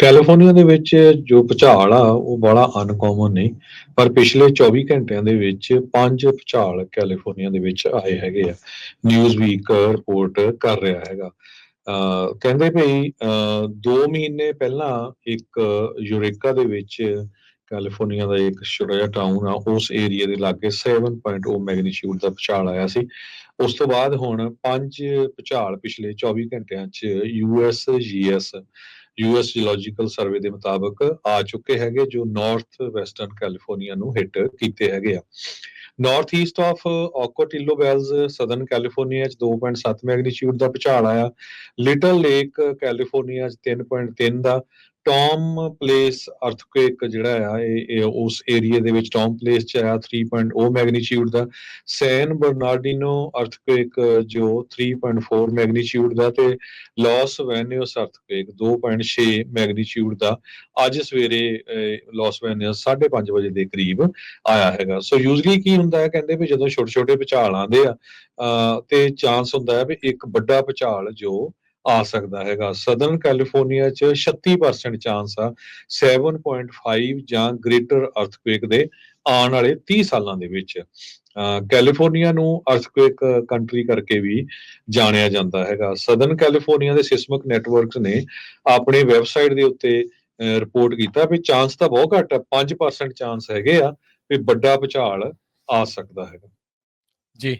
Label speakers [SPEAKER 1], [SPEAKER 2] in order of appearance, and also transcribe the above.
[SPEAKER 1] California ਦੇ ਵਿੱਚ ਜੋ ਭੁਚਾਲ ਆ, ਉਹ ਬੜਾ ਅਨਕੋਮਨ ਨਹੀਂ ਪਰ ਪਿਛਲੇ 24 ਘੰਟਿਆਂ ਦੇ ਵਿੱਚ ਪੰਜ ਭੁਚਾਲ ਕੈਲੀਫੋਰਨੀਆ ਦੇ ਵਿੱਚ ਆਏ ਹੈਗੇ ਆ। ਨਿਊਜ਼ ਵੀਕ ਰਿਪੋਰਟ ਕਰ ਰਿਹਾ ਹੈਗਾ। ਕਹਿੰਦੇ ਭਈ 2 ਮਹੀਨੇ ਪਹਿਲਾਂ ਇੱਕ ਯੂਰੇਕਾ ਦੇ ਵਿੱਚ ਕੈਲੀਫੋਰਨੀਆ ਦਾ ਇੱਕ ਛੋਟਾ ਜਿਹਾ ਟਾਊਨ ਆ, ਉਸ ਏਰੀਆ ਦੇ ਲਾਗੇ 7.0 ਮੈਗਨੀਟਿਊਡ ਦਾ ਭੁਚਾਲ ਆਇਆ ਸੀ। ਉਸ ਤੋਂ ਬਾਅਦ ਹੁਣ ਪੰਜ ਭੁਚਾਲ ਪਿਛਲੇ 24 ਘੰਟਿਆਂ 'ਚ US GS US geological survey ਦੇ ਮੁਤਾਬਕ ਆ ਚੁੱਕੇ ਹੈਗੇ ਜੋ ਨਾਰਥ ਵੈਸਟਰਨ ਕੈਲੀਫੋਰਨੀਆ ਨੂੰ ਹਿੱਟ ਕੀਤੇ ਹੈਗੇ ਆ। North east of Ocotillo Wells southern California ਚ 2.7 ਮੈਗਨੀਟਿਊਡ ਦਾ ਭੂਚਾਲ ਆਇਆ। ਲਿਟਲ ਲੇਕ ਕੈਲੀਫੋਰਨੀਆ ਚ 3.3 ਦਾ। ਟੌਮ ਪਲੇਸ ਅਰਥਕੁਏਕ ਜਿਹੜਾ ਆ, ਇਹ ਇਹ ਉਸ ਏਰੀਆ ਦੇ ਵਿੱਚ ਟੌਮ ਪਲੇਸ ਚ ਆਇਆ 3.0 ਮੈਗਨੀਟਿਊਡ ਦਾ। ਸੈਨ ਬਰਨਾਰਡੀਨੋ ਅਰਥਕੁਏਕ ਜੋ 3.4 ਮੈਗਨੀਟਿਊਡ ਦਾ ਤੇ ਲਾਸ ਵੈਨਿਓਸ ਅਰਥਕੁਏਕ 2.6 ਮੈਗਨੀਟਿਊਡ ਦਾ ਅੱਜ ਸਵੇਰੇ ਲਾਸ ਵੈਨਿਓਸ 5:30 ਵਜੇ ਦੇ ਕਰੀਬ ਆਇਆ ਹੈਗਾ। ਸੋ ਯੂਜ਼ਲੀ ਕੀ ਹੁੰਦਾ ਹੈ ਕਹਿੰਦੇ ਵੀ ਜਦੋਂ ਛੋਟੇ ਛੋਟੇ ਭੁਚਾਲ ਆਉਂਦੇ ਆ ਤੇ ਚਾਂਸ ਹੁੰਦਾ ਹੈ ਵੀ ਇੱਕ ਵੱਡਾ ਭੁਚਾਲ ਜੋ ਆ ਸਕਦਾ ਹੈਗਾ। ਸਦਰਨ ਕੈਲੀਫੋਰਨੀਆ ਚ 36% ਚਾਂਸ ਆ। 7.5 ਜਾਂ ਗ੍ਰੇਟਰ ਅਰਥਕੁਏਕ ਦੇ ਆਉਣ ਵਾਲੇ 30 ਸਾਲਾਂ ਦੇ ਵਿੱਚ। ਕੈਲੀਫੋਰਨੀਆ ਨੂੰ ਅਰਥਕੁਏਕ ਕੰਟਰੀ ਕਰਕੇ ਵੀ ਜਾਣਿਆ ਜਾਂਦਾ ਹੈਗਾ। ਸਦਰਨ ਕੈਲੀਫੋਰਨੀਆ ਦੇ ਸਿਸਮਿਕ ਨੈਟਵਰਕਸ ਨੇ ਆਪਣੇ ਵੈਬਸਾਈਟ ਦੇ ਉੱਤੇ ਰਿਪੋਰਟ ਕੀਤਾ ਵੀ ਚਾਂਸ ਤਾਂ ਬਹੁਤ ਘੱਟ ਹੈ 5% ਚਾਂਸ ਹੈਗੇ ਆ ਵੀ ਵੱਡਾ ਭੁਚਾਲ ਆ ਸਕਦਾ ਹੈਗਾ।
[SPEAKER 2] ਜੀ।